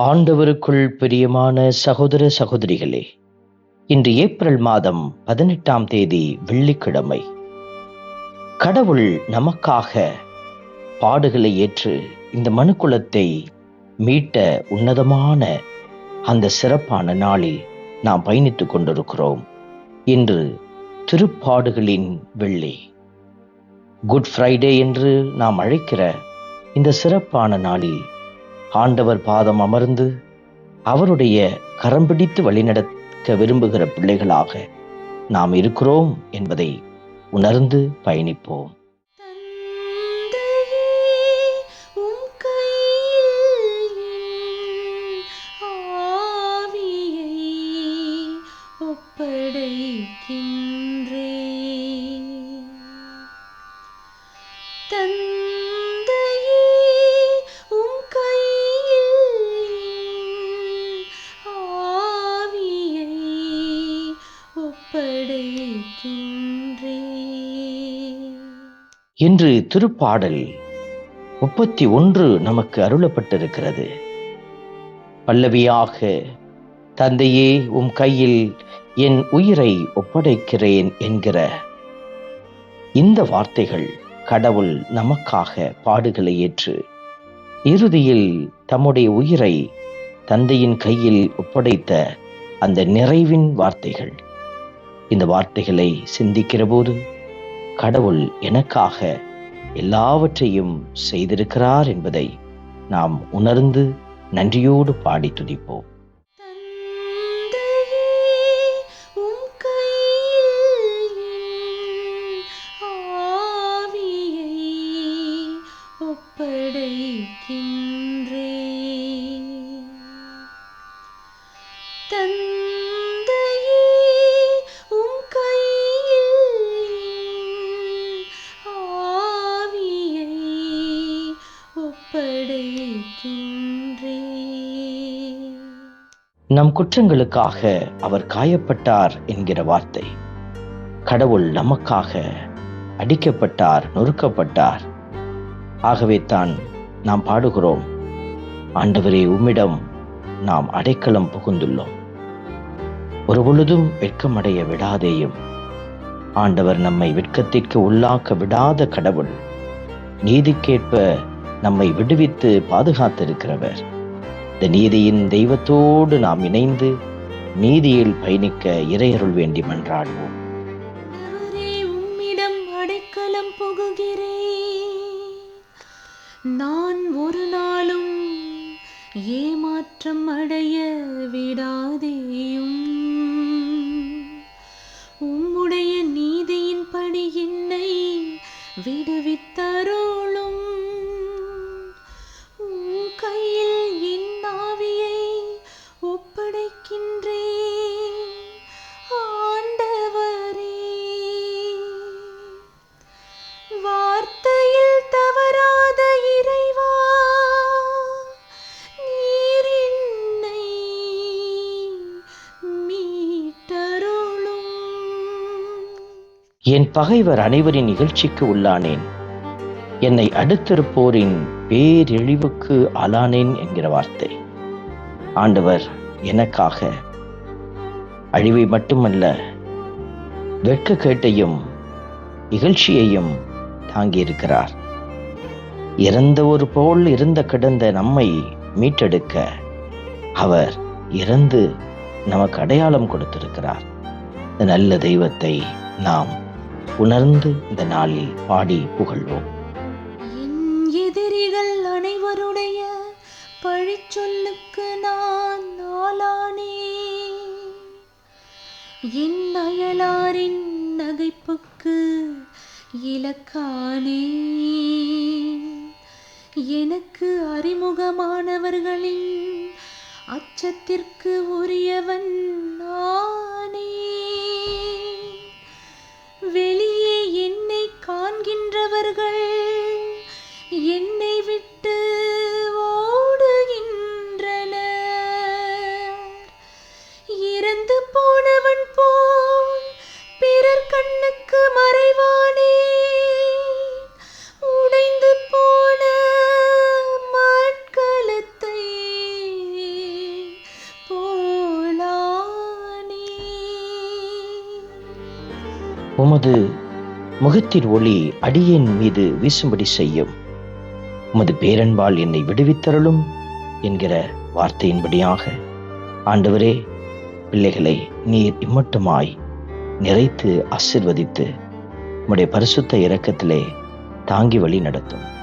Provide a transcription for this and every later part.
ஆண்டவருக்குள் பிரியமான சகோதர சகோதரிகளே இன்று ஏப்ரல் மாதம் பதினெட்டாம் தேதி வெள்ளிக்கிழமை. கடவுள் நமக்காக பாடுகளை ஏற்று இந்த மனுக்குலத்தை மீட்ட உன்னதமான அந்த சிறப்பான நாளில் நாம் பயணித்துக் கொண்டிருக்கிறோம். இன்று திருப்பாடுகளின் வெள்ளி. குட் ஃப்ரைடே என்று நாம் அழைக்கிற இந்த சிறப்பான நாளில் ஆண்டவர் பாதம் அமர்ந்து அவருடைய கரம் பிடித்து வழிநடத்த விரும்புகிற பிள்ளைகளாக நாம் இருக்கிறோம் என்பதை உணர்ந்து பயணிப்போம். இன்று திருப்பாடல் முப்பத்தி ஒன்று நமக்கு அருளப்பட்டிருக்கிறது. பல்லவியாக தந்தையே உம் கையில் என் உயிரை ஒப்படைக்கிறேன் என்கிற இந்த வார்த்தைகள் கடவுள் நமக்காக பாடுகளை ஏற்று இறுதியில் தம்முடைய உயிரை தந்தையின் கையில் ஒப்படைத்த அந்த நிறைவின் வார்த்தைகள். இந்த வார்த்தைகளை சிந்திக்கிற போது கடவுள் எனக்காக எல்லாவற்றையும் செய்திருக்கிறார் என்பதை நாம் உணர்ந்து நன்றியோடு பாடி துதிப்போம். நம் குற்றங்களுக்காக அவர் காயப்பட்டார் என்கிற வார்த்தை. கடவுள் நமக்காக அடிக்கப்பட்டார் நொறுக்கப்பட்டார். ஆகவே தான் நாம் பாடுகிறோம் ஆண்டவரே உம்மிடம் நாம் அடைக்கலம் புகுந்துள்ளோம். ஒரு பொழுதும் வெட்கமடைய விடாதேயும். ஆண்டவர் நம்மை வெட்கத்திற்கு உள்ளாக்க விடாத கடவுள். நீதிக்கேற்ப நம்மை விடுவித்து பாதுகாத்திருக்கிறவர். இந்த நீதியின் தெய்வத்தோடு நாம் இணைந்து நீதியில் பயணிக்க இறையருள் வேண்டி மன்றாடுவோம். உம்மிடம் அடைக்கலம் புகுகிறேன். நான் ஒரு நாளும் ஏமாற்றம் அடைய விடாதேயும். உம்முடைய நீதியின்படி என்னை விடுவித்து என் பகைவர் அனைவரின் நிகழ்ச்சிக்கு உள்ளானேன். என்னை அடுத்திருப்போரின் பேரிழிவுக்கு ஆளானேன் என்கிற வார்த்தை. ஆண்டவர் எனக்காக அழிவை மட்டுமல்ல வெட்க கேட்டையும் இகழ்ச்சியையும் தாங்கியிருக்கிறார். இறந்த ஒரு போல் இருந்த கிடந்த நம்மை மீட்டெடுக்க அவர் இறந்து நமக்கு அடையாளம் கொடுத்திருக்கிறார். நல்ல தெய்வத்தை நாம் உணர்ந்து இந்த நாளில் பாடி புகழ்வோம். என் எதிரிகள் அனைவருடைய பழிச்சொல்லுக்கு நான் ஆளானே. என் அயலாரின் நகைப்புக்கு இலக்கானே. எனக்கு அறிமுகமானவர்களின் அச்சத்திற்கு உரியவன் நானே. அவர்கள் என்னை விட்டு ஓடுகின்றனர். இறந்து போனவன் போல் பிறர் கண்ணுக்கு மறைவானே. உடைந்து போன மாட்களத்தை போலானே. உமது முகத்தின் ஒளி அடியேன் மீது வீசும்படி செய்யும். உமது பேரன்பால் என்னை விடுவித்தருளும் என்கிற வார்த்தையின்படியாக. ஆண்டவரே பிள்ளைகளை நீர் இம்மட்டுமாய் நிறைத்து ஆசிர்வதித்து உம்முடைய பரிசுத்த இரக்கத்திலே தாங்கி வழி நடத்தும்.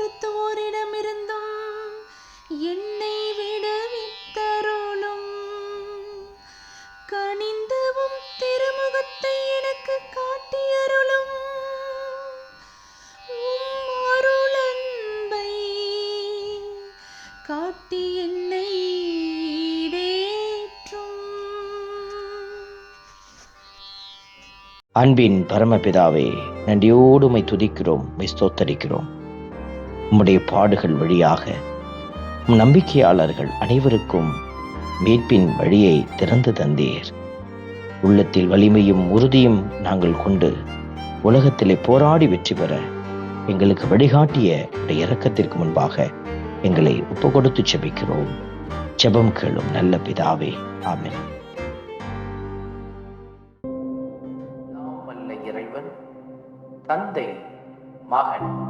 துன்புறுத்துவோரிடமிருந்தும் என்னை விடுவித்தருளும். கனிந்தவும் திருமுகத்தை எனக்கு காட்டியருளும். அருளன்பை காட்டி என்னை அன்பின் பரமபிதாவே நன்றியோடு துதிக்கிறோம் ஸ்தோத்தரிக்கிறோம். உம்முடைய பாடுகள் வழியாக உம் நம்பிக்கையாளர்கள் அனைவருக்கும் மீட்பின் வழியை திறந்து தந்தீர். உள்ளத்தில் வலிமையும் உறுதியும் நாங்கள் கொண்டு உலகத்திலே போராடி வெற்றி பெற எங்களுக்கு வழிகாட்டிய இறக்கத்திற்கு முன்பாக எங்களை ஒப்பு கொடுத்து செபிக்கிறோம். ஜெபம் கேளும் நல்ல பிதாவே ஆமின். இறைவன் தந்தை மகன்.